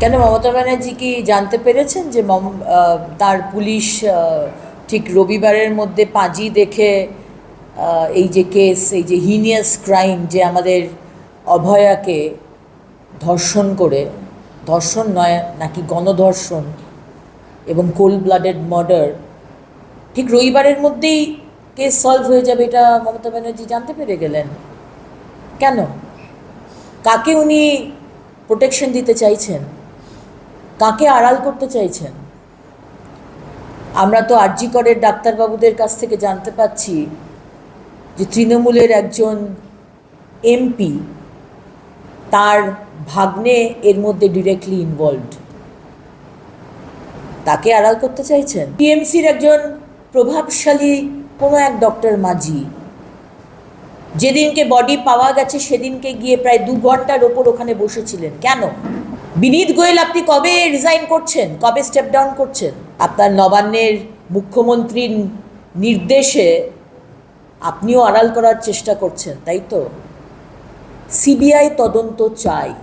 কেন মমতা ব্যানার্জি কি জানতে পেরেছেন যে মম তার পুলিশ ঠিক রবিবারের মধ্যে পাঁজি দেখে এই যে কেস, এই যে হিনিয়াস ক্রাইম যে আমাদের অভয়াকে ধর্ষণ করে, ধর্ষণ নয়, নাকি গণধর্ষণ এবং কোল্ড ব্লাডেড মার্ডার ঠিক রবিবারের মধ্যেই কেস সলভ হয়ে যাবে এটা মমতা ব্যানার্জি জানতে পেরে গেলেন। কেন? কাকে উনি প্রোটেকশন দিতে চাইছেন? কাকে আড়াল করতে চাইছেন? আমরা তো আরজি করের ডাক্তারবাবুদের কাছ থেকে জানতে পাচ্ছি যে তৃণমূলের একজন এমপি তার ভাগ্নে এর মধ্যে ডিরেক্টলি ইনভলভড তাকে আড়াল করতে চাইছেন? টিএমসির একজন প্রভাবশালী কোনো এক ডক্টর মাঝি। যেদিনকে বডি পাওয়া গেছে সেদিনকে গিয়ে প্রায় দু ঘণ্টার ওপর ওখানে বসেছিলেন। কেন? বিনীত গোয়েল, আপনি কবে রিজাইন করছেন? কবে স্টেপ ডাউন করছেন? আপনার নবান্নের মুখ্যমন্ত্রীর নির্দেশে আপনিও আড়াল করার চেষ্টা করছেন, তাই তো? সিবিআই তদন্ত চাই।